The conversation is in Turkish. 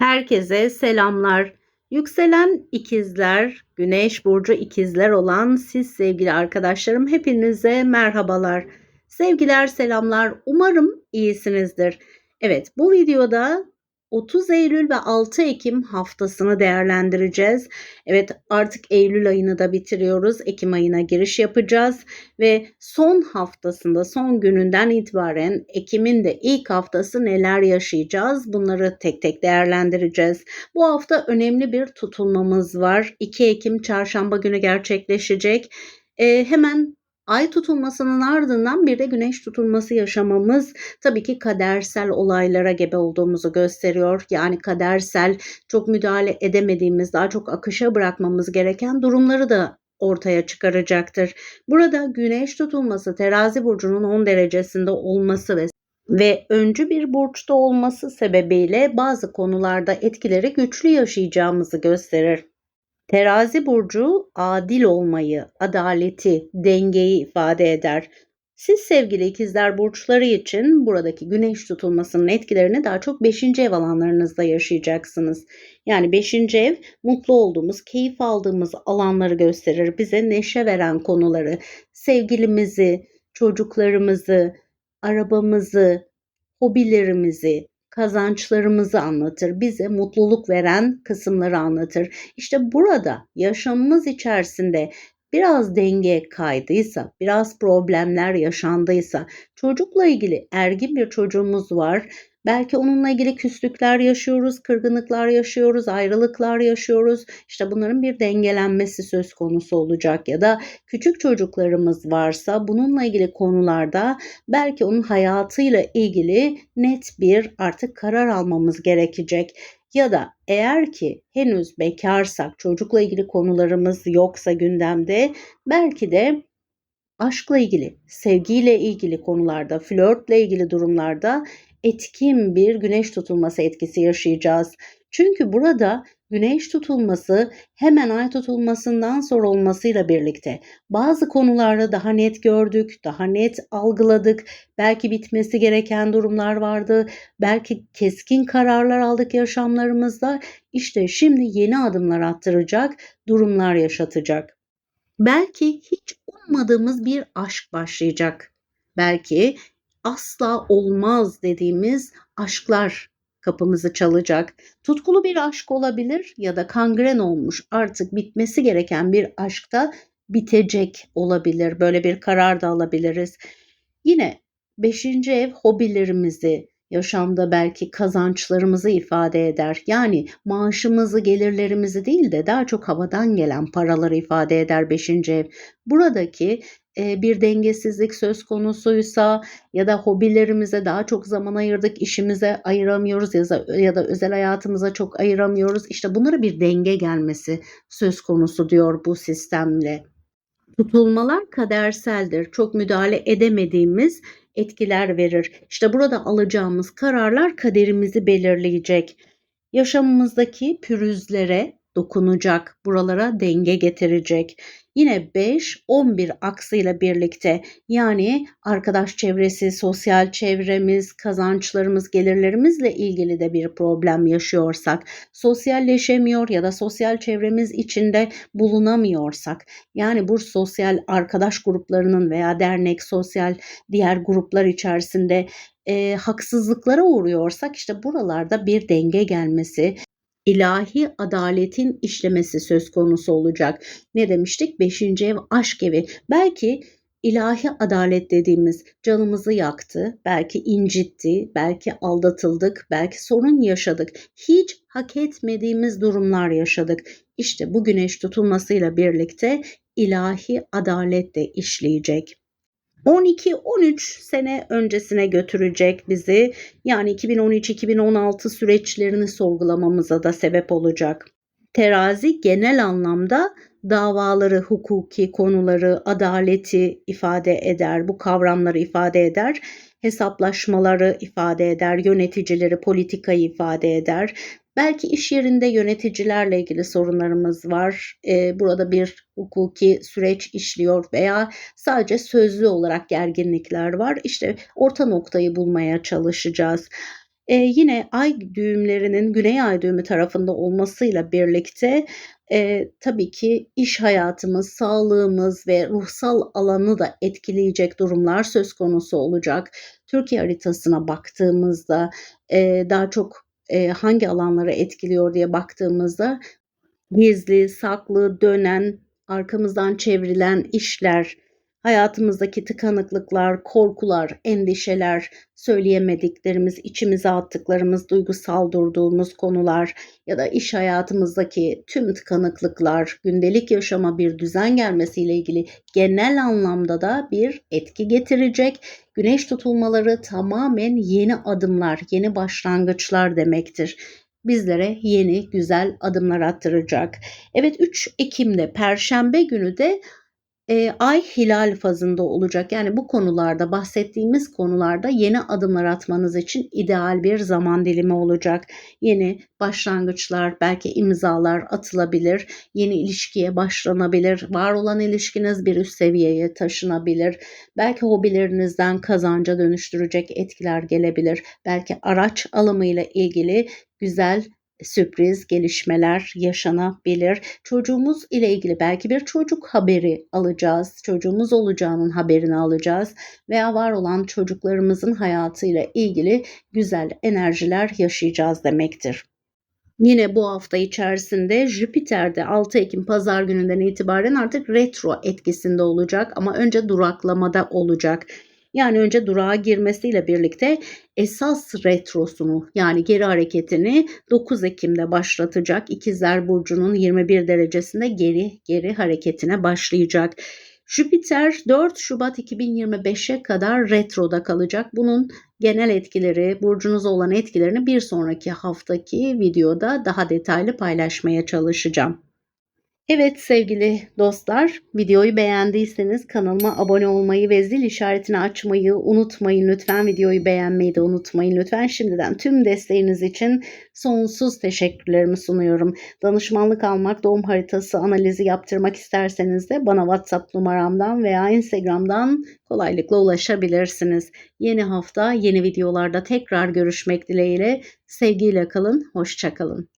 Herkese selamlar. Yükselen ikizler, güneş burcu ikizler olan siz sevgili arkadaşlarım hepinize merhabalar. Sevgiler, selamlar. Umarım iyisinizdir. Evet, bu videoda 30 Eylül ve 6 Ekim haftasını değerlendireceğiz. Evet artık Eylül ayını da bitiriyoruz. Ekim ayına giriş yapacağız ve son haftasında son gününden itibaren Ekim'in de ilk haftası neler yaşayacağız? Bunları tek tek değerlendireceğiz. Bu hafta önemli bir tutulmamız var. 2 Ekim çarşamba günü gerçekleşecek. Ee, hemen Ay tutulmasının ardından bir de güneş tutulması yaşamamız tabii ki kadersel olaylara gebe olduğumuzu gösteriyor. Yani kadersel çok müdahale edemediğimiz, daha çok akışa bırakmamız gereken durumları da ortaya çıkaracaktır. Burada güneş tutulması terazi burcunun 10 derecesinde olması ve ve öncü bir burçta olması sebebiyle bazı konularda etkileri güçlü yaşayacağımızı gösterir. Terazi burcu adil olmayı, adaleti, dengeyi ifade eder. Siz sevgili ikizler burçları için buradaki güneş tutulmasının etkilerini daha çok 5. ev alanlarınızda yaşayacaksınız. Yani 5. ev mutlu olduğumuz, keyif aldığımız alanları gösterir. Bize neşe veren konuları, sevgilimizi, çocuklarımızı, arabamızı, hobilerimizi, kazançlarımızı anlatır. Bize mutluluk veren kısımları anlatır. İşte burada yaşamımız içerisinde biraz denge kaydıysa, biraz problemler yaşandıysa, çocukla ilgili ergin bir çocuğumuz var Belki onunla ilgili küslükler yaşıyoruz, kırgınlıklar yaşıyoruz, ayrılıklar yaşıyoruz. İşte bunların bir dengelenmesi söz konusu olacak ya da küçük çocuklarımız varsa bununla ilgili konularda belki onun hayatıyla ilgili net bir artık karar almamız gerekecek. Ya da eğer ki henüz bekarsak, çocukla ilgili konularımız yoksa gündemde belki de aşkla ilgili, sevgiyle ilgili konularda, flörtle ilgili durumlarda etkin bir güneş tutulması etkisi yaşayacağız. Çünkü burada güneş tutulması hemen ay tutulmasından sonra olmasıyla birlikte bazı konularda daha net gördük, daha net algıladık. Belki bitmesi gereken durumlar vardı. Belki keskin kararlar aldık yaşamlarımızda. İşte şimdi yeni adımlar attıracak, durumlar yaşatacak. Belki hiç ummadığımız bir aşk başlayacak. Belki asla olmaz dediğimiz aşklar kapımızı çalacak. Tutkulu bir aşk olabilir ya da kangren olmuş artık bitmesi gereken bir aşkta bitecek olabilir. Böyle bir karar da alabiliriz. Yine beşinci ev hobilerimizi, yaşamda belki kazançlarımızı ifade eder. Yani maaşımızı, gelirlerimizi değil de daha çok havadan gelen paraları ifade eder beşinci ev. Buradaki bir dengesizlik söz konusuysa ya da hobilerimize daha çok zaman ayırdık, işimize ayıramıyoruz ya da, ya da özel hayatımıza çok ayıramıyoruz. İşte bunlara bir denge gelmesi söz konusu diyor bu sistemle. Tutulmalar kaderseldir. Çok müdahale edemediğimiz etkiler verir. İşte burada alacağımız kararlar kaderimizi belirleyecek. Yaşamımızdaki pürüzlere dokunacak, buralara denge getirecek. Yine 5-11 aksıyla birlikte yani arkadaş çevresi, sosyal çevremiz, kazançlarımız, gelirlerimizle ilgili de bir problem yaşıyorsak, sosyalleşemiyor ya da sosyal çevremiz içinde bulunamıyorsak, yani bu sosyal arkadaş gruplarının veya dernek, sosyal diğer gruplar içerisinde e, haksızlıklara uğruyorsak işte buralarda bir denge gelmesi, ilahi adaletin işlemesi söz konusu olacak. Ne demiştik? Beşinci ev aşk evi. Belki ilahi adalet dediğimiz canımızı yaktı, belki incitti, belki aldatıldık, belki sorun yaşadık. Hiç hak etmediğimiz durumlar yaşadık. İşte bu güneş tutulmasıyla birlikte ilahi adalet de işleyecek. 12-13 sene öncesine götürecek bizi. Yani 2013-2016 süreçlerini sorgulamamıza da sebep olacak. Terazi genel anlamda davaları, hukuki konuları, adaleti ifade eder, bu kavramları ifade eder hesaplaşmaları ifade eder, yöneticileri, politikayı ifade eder. Belki iş yerinde yöneticilerle ilgili sorunlarımız var. Ee, burada bir hukuki süreç işliyor veya sadece sözlü olarak gerginlikler var. İşte orta noktayı bulmaya çalışacağız. Eee, yine ay düğümlerinin güney ay düğümü tarafında olmasıyla birlikte, eee, tabii ki iş hayatımız, sağlığımız ve ruhsal alanı da etkileyecek durumlar söz konusu olacak. Türkiye haritasına baktığımızda, eee, daha çok, eee, hangi alanları etkiliyor diye baktığımızda gizli, saklı, dönen, arkamızdan çevrilen işler, hayatımızdaki tıkanıklıklar, korkular, endişeler, söyleyemediklerimiz, içimize attıklarımız, duygusal durduğumuz konular ya da iş hayatımızdaki tüm tıkanıklıklar, gündelik yaşama bir düzen gelmesiyle ilgili genel anlamda da bir etki getirecek. Güneş tutulmaları tamamen yeni adımlar, yeni başlangıçlar demektir bizlere yeni güzel adımlar attıracak. Evet 3 Ekim'de Perşembe günü de e, ay hilal fazında olacak. Yani bu konularda bahsettiğimiz konularda yeni adımlar atmanız için ideal bir zaman dilimi olacak. Yeni başlangıçlar, belki imzalar atılabilir. Yeni ilişkiye başlanabilir. Var olan ilişkiniz bir üst seviyeye taşınabilir. Belki hobilerinizden kazanca dönüştürecek etkiler gelebilir. Belki araç alımıyla ilgili güzel sürpriz gelişmeler yaşanabilir. Çocuğumuz ile ilgili belki bir çocuk haberi alacağız. Çocuğumuz olacağının haberini alacağız veya var olan çocuklarımızın hayatıyla ilgili güzel enerjiler yaşayacağız demektir. Yine bu hafta içerisinde Jüpiter'de 6 Ekim pazar gününden itibaren artık retro etkisinde olacak ama önce duraklamada olacak. Yani önce durağa girmesiyle birlikte esas retrosunu yani geri hareketini 9 Ekim'de başlatacak. İkizler Burcu'nun 21 derecesinde geri geri hareketine başlayacak. Jüpiter 4 Şubat 2025'e kadar retroda kalacak. Bunun genel etkileri, burcunuza olan etkilerini bir sonraki haftaki videoda daha detaylı paylaşmaya çalışacağım. Evet sevgili dostlar, videoyu beğendiyseniz kanalıma abone olmayı ve zil işaretini açmayı unutmayın. Lütfen videoyu beğenmeyi de unutmayın. Lütfen şimdiden tüm desteğiniz için sonsuz teşekkürlerimi sunuyorum. Danışmanlık almak, doğum haritası analizi yaptırmak isterseniz de bana WhatsApp numaramdan veya Instagram'dan kolaylıkla ulaşabilirsiniz. Yeni hafta yeni videolarda tekrar görüşmek dileğiyle. Sevgiyle kalın, hoşçakalın.